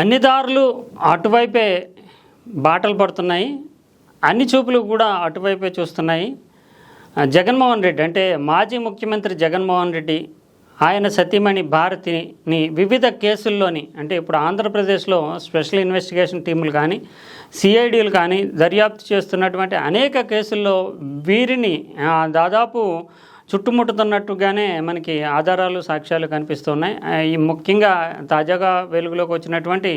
అన్ని దారులు అటువైపే బాటలు పడుతున్నాయి. అన్ని చూపులు కూడా అటువైపే చూస్తున్నాయి. జగన్మోహన్ రెడ్డి అంటే మాజీ ముఖ్యమంత్రి జగన్మోహన్ రెడ్డి ఆయన సతీమణి భారతిని వివిధ కేసుల్లోని అంటే ఇప్పుడు ఆంధ్రప్రదేశ్లో స్పెషల్ ఇన్వెస్టిగేషన్ టీములు కానీ సిఐడీలు కానీ దర్యాప్తు చేస్తున్నటువంటి అనేక కేసుల్లో వీరిని దాదాపు చుట్టుముట్టుతున్నట్టుగానే మనకి ఆధారాలు సాక్ష్యాలు కనిపిస్తున్నాయి. ఈ ముఖ్యంగా తాజాగా వెలుగులోకి వచ్చినటువంటి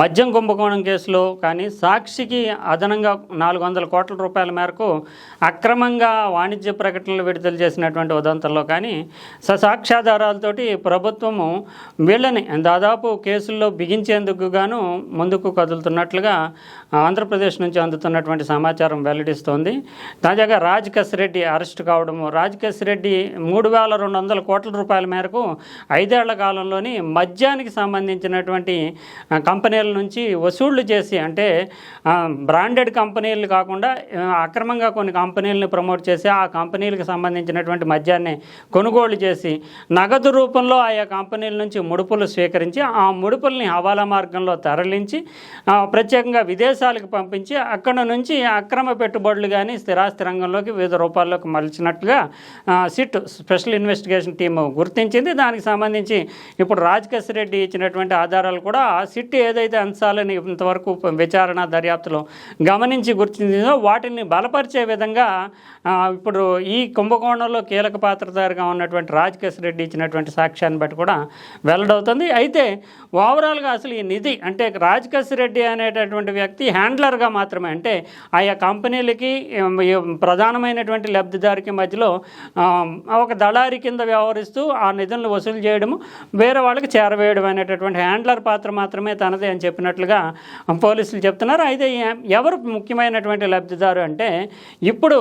మద్యం కుంభకోణం కేసులో కానీ సాక్షికి అదనంగా నాలుగు వందల కోట్ల రూపాయల మేరకు అక్రమంగా వాణిజ్య ప్రకటనలు విడుదల చేసినటువంటి ఉదంతంలో కానీ సాక్ష్యాధారాలతోటి ప్రభుత్వము వీళ్ళని దాదాపు కేసుల్లో బిగించేందుకు గాను ముందుకు కదులుతున్నట్లుగా ఆంధ్రప్రదేశ్ నుంచి అందుతున్నటువంటి సమాచారం వెల్లడిస్తోంది. తాజాగా రాజ్ కసిరెడ్డి అరెస్ట్ కావడము రాజ్ రెడ్డి మూడు వేల రెండు వందల కోట్ల రూపాయల మేరకు ఐదేళ్ళ కాలంలోని మద్యానికి సంబంధించినటువంటి కంపెనీల నుంచి వసూళ్ళు చేసి అంటే బ్రాండెడ్ కంపెనీలు కాకుండా అక్రమంగా కొన్ని కంపెనీలను ప్రమోట్ చేసి ఆ కంపెనీలకు సంబంధించినటువంటి మద్యాన్ని కొనుగోలు చేసి నగదు రూపంలో ఆయా కంపెనీల నుంచి ముడుపులు స్వీకరించి ఆ ముడుపుల్ని హవాలా మార్గంలో తరలించి ప్రత్యేకంగా విదేశాలకు పంపించి అక్కడ నుంచి అక్రమ పెట్టుబడులు కానీ స్థిరాస్తి రంగంలోకి వివిధ రూపాల్లోకి మలిచినట్లుగా సిట్ స్పెషల్ ఇన్వెస్టిగేషన్ టీము గుర్తించింది. దానికి సంబంధించి ఇప్పుడు రాజ్ రెడ్డి ఇచ్చినటువంటి ఆధారాలు కూడా ఆ సిట్ ఏదైతే అంశాలని ఇంతవరకు విచారణ దర్యాప్తులో గమనించి గుర్తించిందో వాటిని బలపరిచే విధంగా ఇప్పుడు ఈ కుంభకోణంలో కీలక పాత్రధారిగా ఉన్నటువంటి రాజకేశ్ రెడ్డి ఇచ్చినటువంటి సాక్ష్యాన్ని బట్టి కూడా వెల్లడవుతుంది. అయితే ఓవరాల్గా అసలు ఈ నిధి అంటే రాజకేశ్ రెడ్డి అనేటటువంటి వ్యక్తి హ్యాండ్లర్గా మాత్రమే అంటే ఆయా కంపెనీలకి ప్రధానమైనటువంటి లబ్ధిదారికి మధ్యలో ఒక దళారి కింద వ్యవహరిస్తూ ఆ నిధులను వసూలు చేయడము వేరే వాళ్ళకి చేరవేయడం అనేటటువంటి హ్యాండ్లర్ పాత్ర మాత్రమే తనదే అని చెప్పినట్లుగా పోలీసులు చెప్తున్నారు. అయితే ఎవరు ముఖ్యమైనటువంటి లబ్ధిదారు అంటే ఇప్పుడు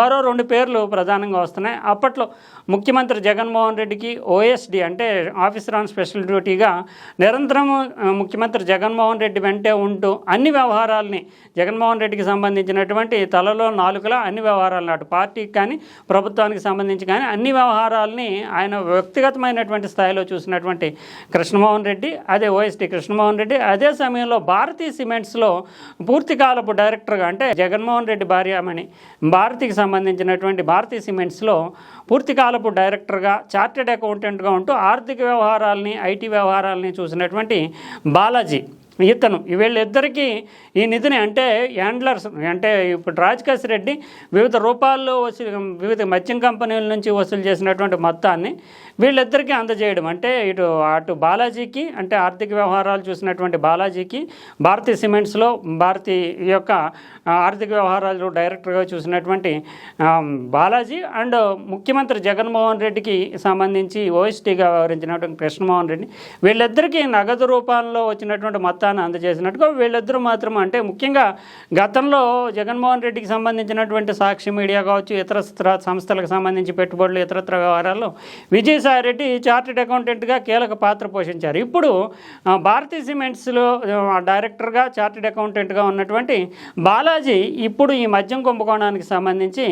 మరో రెండు పేర్లు ప్రధానంగా వస్తున్నాయి. అప్పట్లో ముఖ్యమంత్రి జగన్మోహన్ రెడ్డికి ఓఎస్డి అంటే ఆఫీసర్ ఆన్ స్పెషల్ డ్యూటీగా నిరంతరం ముఖ్యమంత్రి జగన్మోహన్ రెడ్డి వెంటే ఉంటూ అన్ని వ్యవహారాలని జగన్మోహన్ రెడ్డికి సంబంధించినటువంటి తలలో నాలుకలా అన్ని వ్యవహారాలను అటు పార్టీకి కానీ ప్రభుత్వం ప్రభుత్వానికి సంబంధించి కానీ అన్ని వ్యవహారాలని ఆయన వ్యక్తిగతమైనటువంటి స్థాయిలో చూసినటువంటి కృష్ణమోహన్ రెడ్డి అదే ఓఎస్టీ కృష్ణమోహన్ రెడ్డి అదే సమయంలో భారతీ సిమెంట్స్లో పూర్తి కాలపు డైరెక్టర్గా అంటే జగన్మోహన్ రెడ్డి భార్యామణి భారతికి సంబంధించినటువంటి భారతీ సిమెంట్స్లో పూర్తి కాలపు డైరెక్టర్గా చార్టెడ్ అకౌంటెంట్గా ఉంటూ ఆర్థిక వ్యవహారాలని ఐటీ వ్యవహారాలని చూసినటువంటి బాలాజీ. ఇతను వీళ్ళిద్దరికీ ఈ నిధిని అంటే హ్యాండ్లర్స్ అంటే ఇప్పుడు రాజకేశ్ రెడ్డి వివిధ రూపాల్లో వసూలు వివిధ మద్యం కంపెనీల నుంచి వసూలు చేసినటువంటి మొత్తాన్ని వీళ్ళిద్దరికీ అందజేయడం. అంటే ఇటు అటు బాలాజీకి అంటే ఆర్థిక వ్యవహారాలు చూసినటువంటి బాలాజీకి భారతీ సిమెంట్స్లో భారతీ యొక్క ఆర్థిక వ్యవహారాలు డైరెక్టర్గా చూసినటువంటి బాలాజీ అండ్ ముఖ్యమంత్రి జగన్మోహన్ రెడ్డికి సంబంధించి ఓఎస్టీగా వ్యవహరించినటువంటి కృష్ణమోహన్ రెడ్డి. వీళ్ళిద్దరికీ నగదు రూపాల్లో వచ్చినటువంటి మొత్తం మొత్తాన్ని అందజేసినట్టుగా వీళ్ళిద్దరూ మాత్రం అంటే ముఖ్యంగా గతంలో జగన్మోహన్ రెడ్డికి సంబంధించినటువంటి సాక్షి మీడియా కావచ్చు ఇతర సంస్థలకు సంబంధించి పెట్టుబడులు ఇతరత్ర వ్యవహారాల్లో విజయసాయి రెడ్డి చార్టెడ్ అకౌంటెంట్గా కీలక పాత్ర పోషించారు. ఇప్పుడు భారతీ సిమెంట్స్లో డైరెక్టర్గా చార్టెడ్ అకౌంటెంట్గా ఉన్నటువంటి బాలాజీ ఇప్పుడు ఈ మద్యం కుంభకోణానికి సంబంధించి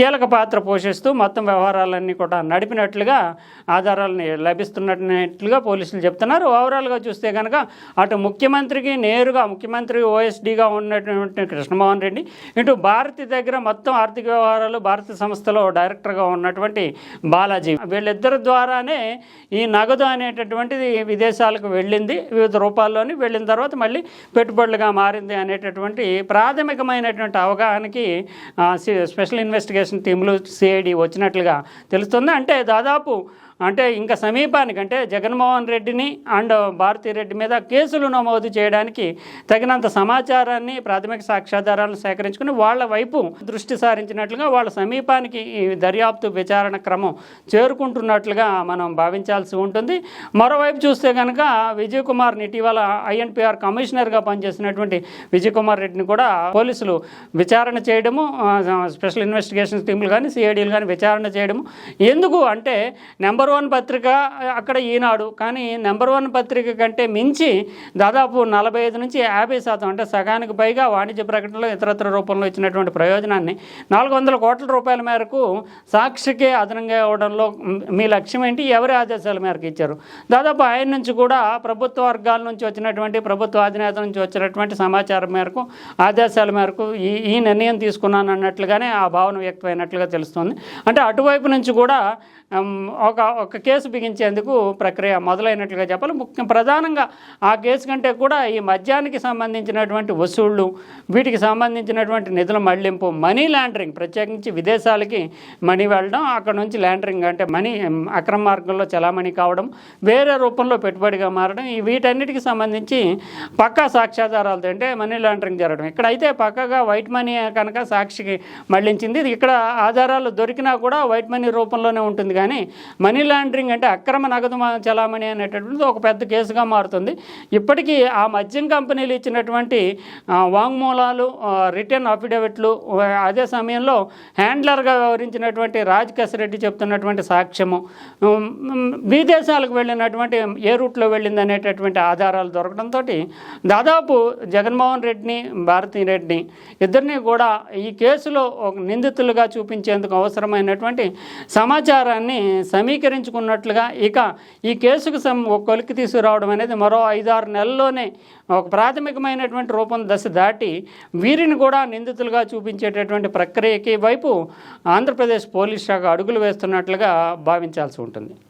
కీలక పాత్ర పోషిస్తూ మొత్తం వ్యవహారాలన్నీ కూడా నడిపినట్లుగా ఆధారాలని లభిస్తున్నట్లుగా పోలీసులు చెప్తున్నారు. ఓవరాల్గా చూస్తే కనుక అటు ముఖ్యమంత్రికి నేరుగా ముఖ్యమంత్రి ఓఎస్డీగా ఉన్నటువంటి కృష్ణమోహన్ రెడ్డి ఇటు భారతి దగ్గర మొత్తం ఆర్థిక వ్యవహారాలు భారత సంస్థలో డైరెక్టర్గా ఉన్నటువంటి బాలాజీ. వీళ్ళిద్దరి ద్వారానే ఈ నగదు అనేటటువంటిది విదేశాలకు వెళ్ళింది వివిధ రూపాల్లోని వెళ్ళిన తర్వాత మళ్ళీ పెట్టుబడులుగా మారింది అనేటటువంటి ప్రాథమికమైనటువంటి అవగాహనకి స్పెషల్ ఇన్వెస్టిగేషన్ టీంలు సిఐడి వచ్చినట్లుగా తెలుస్తుంది. అంటే దాదాపు అంటే ఇంకా సమీపానికి అంటే జగన్మోహన్ రెడ్డిని అండ్ భారతీ రెడ్డి మీద కేసులు నమోదు చేయడానికి తగినంత సమాచారాన్ని ప్రాథమిక సాక్ష్యాధారాలను సేకరించుకుని వాళ్ళ వైపు దృష్టి సారించినట్లుగా వాళ్ళ సమీపానికి ఈ దర్యాప్తు విచారణ క్రమం చేరుకుంటున్నట్లుగా మనం భావించాల్సి ఉంటుంది. మరోవైపు చూస్తే కనుక విజయ్ కుమార్ని ఇటీవల ఐఎన్పిఆర్ కమిషనర్గా పనిచేసినటువంటి విజయ్ కుమార్ రెడ్డిని కూడా పోలీసులు విచారణ చేయడము స్పెషల్ ఇన్వెస్టిగేషన్ టీములు కానీ సిఐడీలు కానీ విచారణ చేయడము. ఎందుకు అంటే నెంబర్ నెంబర్ వన్ పత్రిక అక్కడ ఈనాడు. కానీ నెంబర్ వన్ పత్రిక కంటే మించి దాదాపు నలభై ఐదు నుంచి యాభై శాతం అంటే సగానికి పైగా వాణిజ్య ప్రకటనలో ఇతరత్ర రూపంలో ఇచ్చినటువంటి ప్రయోజనాన్ని నాలుగు వందల కోట్ల రూపాయల మేరకు సాక్షికే అదనంగా ఇవ్వడంలో మీ లక్ష్యం ఏంటి? ఎవరి ఆదేశాల మేరకు ఇచ్చారు? దాదాపు ఆయన నుంచి కూడా ప్రభుత్వ వర్గాల నుంచి వచ్చినటువంటి ప్రభుత్వ అధినేత నుంచి వచ్చినటువంటి సమాచారం మేరకు ఆదేశాల మేరకు ఈ ఈ నిర్ణయం తీసుకున్నాను అన్నట్లుగానే ఆ భావన వ్యక్తమైనట్లుగా తెలుస్తుంది. అంటే అటువైపు నుంచి కూడా ఒక ఒక కేసు బిగించేందుకు ప్రక్రియ మొదలైనట్లుగా చెప్పాలి. ముఖ్యం ప్రధానంగా ఆ కేసు కంటే కూడా ఈ మద్యానికి సంబంధించినటువంటి వసూళ్ళు వీటికి సంబంధించినటువంటి నిధుల మళ్ళింపు మనీ లాండరింగ్ ప్రత్యేకించి విదేశాలకి మనీ వెళ్ళడం అక్కడ నుంచి లాండరింగ్ అంటే మనీ అక్రమ మార్గంలో చలామణి కావడం వేరే రూపంలో పెట్టుబడిగా మారడం ఈ వీటన్నిటికి సంబంధించి పక్కా సాక్ష్యాధారాలతో అంటే మనీ లాండరింగ్ జరగడం. ఇక్కడ అయితే పక్కగా వైట్ మనీ కనుక సాక్షికి మళ్ళించింది. ఇది ఇక్కడ ఆధారాలు దొరికినా కూడా వైట్ మనీ రూపంలోనే ఉంటుంది కానీ మనీ లాండరింగ్ అంటే అక్రమ నగదు చలామణి అనేటటువంటిది ఒక పెద్ద కేసుగా మారుతుంది. ఇప్పటికీ ఆ మద్యం కంపెనీలు ఇచ్చినటువంటి వాంగ్మూలాలు రిటర్న్ అఫిడవిట్లు అదే సమయంలో హ్యాండ్లర్గా వ్యవహరించినటువంటి రాజ్ రెడ్డి చెప్తున్నటువంటి సాక్ష్యము. విదేశాలకు వెళ్ళినటువంటి ఏ రూట్లో వెళ్ళింది అనేటటువంటి ఆధారాలు దొరకడంతో దాదాపు జగన్మోహన్ రెడ్డిని భారతీ రెడ్డిని ఇద్దరిని కూడా ఈ కేసులో ఒక నిందితులుగా చూపించేందుకు అవసరమైనటువంటి సమాచారాన్ని సమీకరించుకున్నట్లుగా ఇక ఈ కేసుకు సం ఒక కొలికి తీసుకురావడం అనేది మరో ఐదారు నెలల్లోనే ఒక ప్రాథమికమైనటువంటి రూపం దశ దాటి వీరిని కూడా నిందితులుగా చూపించేటటువంటి ప్రక్రియకి వైపు ఆంధ్రప్రదేశ్ పోలీస్ శాఖ అడుగులు వేస్తున్నట్లుగా భావించాల్సి ఉంటుంది.